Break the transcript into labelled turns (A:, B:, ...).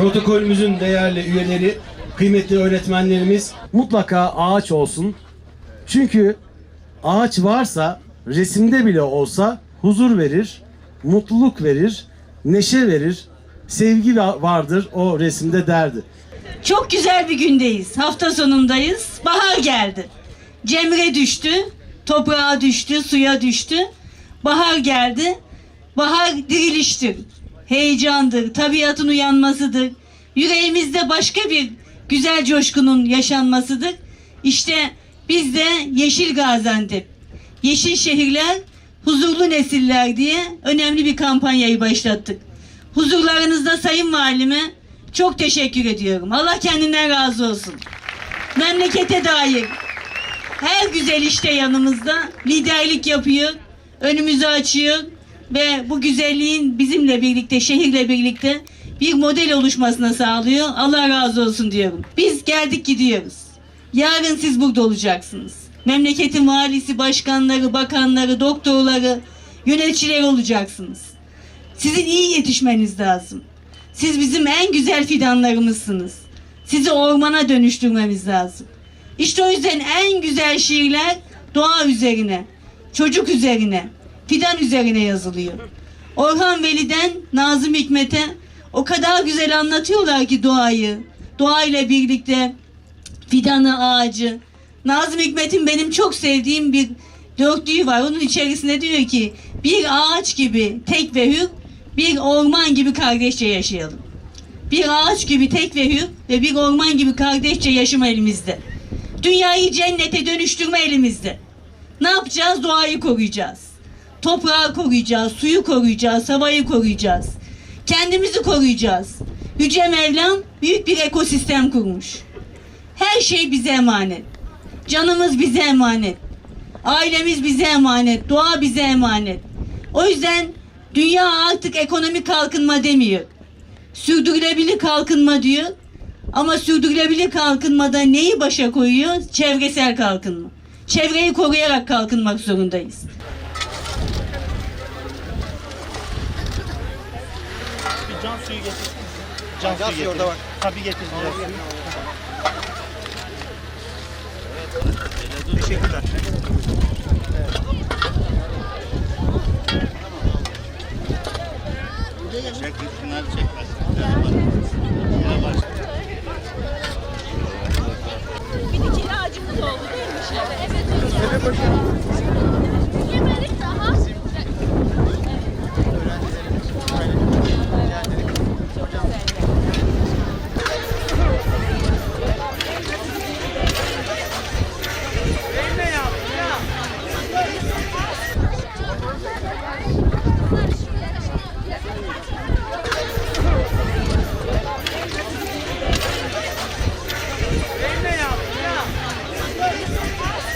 A: protokolümüzün değerli üyeleri, kıymetli öğretmenlerimiz mutlaka ağaç olsun. Çünkü ağaç varsa resimde bile olsa huzur verir, mutluluk verir, neşe verir, sevgi va- vardır o resimde derdi.
B: Çok güzel bir gündeyiz. Hafta sonundayız. Bahar geldi. Cemre düştü. Toprağa düştü, suya düştü. Bahar geldi. Bahar diriliştir. Heyecandır, tabiatın uyanmasıdır. Yüreğimizde başka bir güzel coşkunun yaşanmasıdır. İşte biz de Yeşil Gaziantep, Yeşil Şehirler, Huzurlu Nesiller diye önemli bir kampanyayı başlattık. Huzurlarınızda Sayın Valime çok teşekkür ediyorum. Allah kendinden razı olsun. Memlekete dair her güzel işte yanımızda liderlik yapıyor, önümüzü açıyor ve bu güzelliğin bizimle birlikte, şehirle birlikte bir model oluşmasına sağlıyor. Allah razı olsun diyorum. Biz geldik gidiyoruz. Yarın siz burada olacaksınız. Memleketin valisi, başkanları, bakanları, doktorları, yöneticileri olacaksınız. Sizin iyi yetişmeniz lazım. Siz bizim en güzel fidanlarımızsınız. Sizi ormana dönüştürmemiz lazım. İşte o yüzden en güzel şiirler doğa üzerine, çocuk üzerine, fidan üzerine yazılıyor. Orhan Veli'den Nazım Hikmet'e o kadar güzel anlatıyorlar ki doğayı, doğayla birlikte fidanı, ağacı. Nazım Hikmet'in benim çok sevdiğim bir dörtlüğü var. Onun içerisinde diyor ki bir ağaç gibi tek ve hür, bir orman gibi kardeşçe yaşayalım. Bir ağaç gibi tek ve hür ve bir orman gibi kardeşçe yaşama elimizde. Dünyayı cennete dönüştürme elimizde. Ne yapacağız? Doğayı koruyacağız. Toprağı koruyacağız, suyu koruyacağız, havayı koruyacağız. Kendimizi koruyacağız. Yüce Mevlam büyük bir ekosistem kurmuş. Her şey bize emanet. Canımız bize emanet. Ailemiz bize emanet. Doğa bize emanet. O yüzden dünya artık ekonomik kalkınma demiyor. Sürdürülebilir kalkınma diyor. Ama sürdürülebilir kalkınmada neyi başa koyuyor? Çevresel kalkınma. Çevreyi koruyarak kalkınmak zorundayız.
C: Can suyu getirsin. Can,
D: can
C: suyu getir.
D: orada bak.
C: Tabii getireceğiz. Evet. Teşekkürler.
E: Evet. Çekil şunları çekmez. Bir dikili ağacımız oldu değil mi? Evet hocam. Evet hocam.